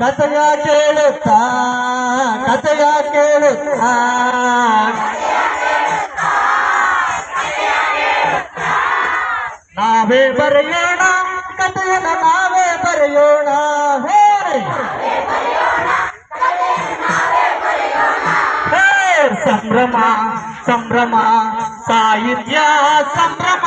ಕಥೆಯ ಕೇಳುತ್ತಾ ಕಥೆಯ ಕೇಳುತ್ತಾ ನಾವೇ ಬರೆಯೋಣ ಕಥೆಯನ್ನ ನಾವೇ ಬರೆಯೋಣ ಹೇ ಹೇ! ಸಂಭ್ರಮ ಸಂಭ್ರಮ ಸಾಹಿತ್ಯ ಸಂಭ್ರಮ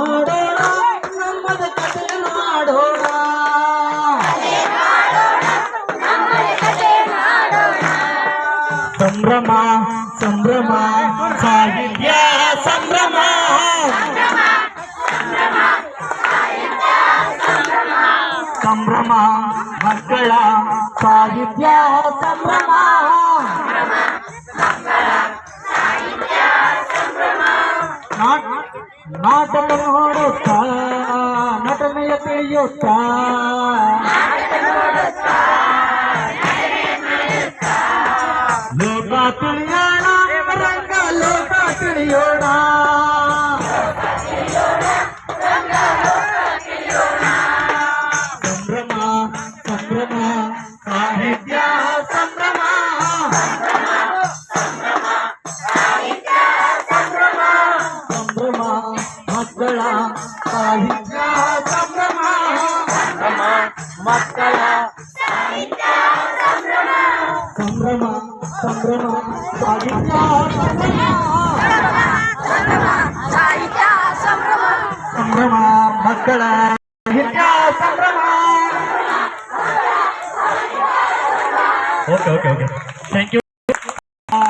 ಸಂಭ್ರಮ ಸಂಭ್ರಮ ಸಾಹಿತ್ಯ ಸಂಭ್ರಮ ಸಂಭ್ರಮ ಮಕ್ಕಳ ಸಾಹಿತ್ಯ ಸಂಭ್ರಮ ನಾಟ್- ನಾಟಕ ನೋಡುತ್ತಾ ನಟನೆಯ ತಿಳಿಯುತ್ತಾ ಸಾಹಿತ್ಯ ಸಂಭ್ರಮ ಮಕ್ಕಳ ಸಂಭ್ರಮ ಸಂಭ್ರಮ ಸಾಹಿತ್ಯ ಸಂಭ್ರಮ ಸಾಹಿತ್ಯ ಸಂಭ್ರಮ ಸಂಭ್ರಮ ಮಕ್ಕಳ ಸಾಹಿತ್ಯ ಸಂಭ್ರಮ ಓಕೆ ಓಕೆ ಓಕೆ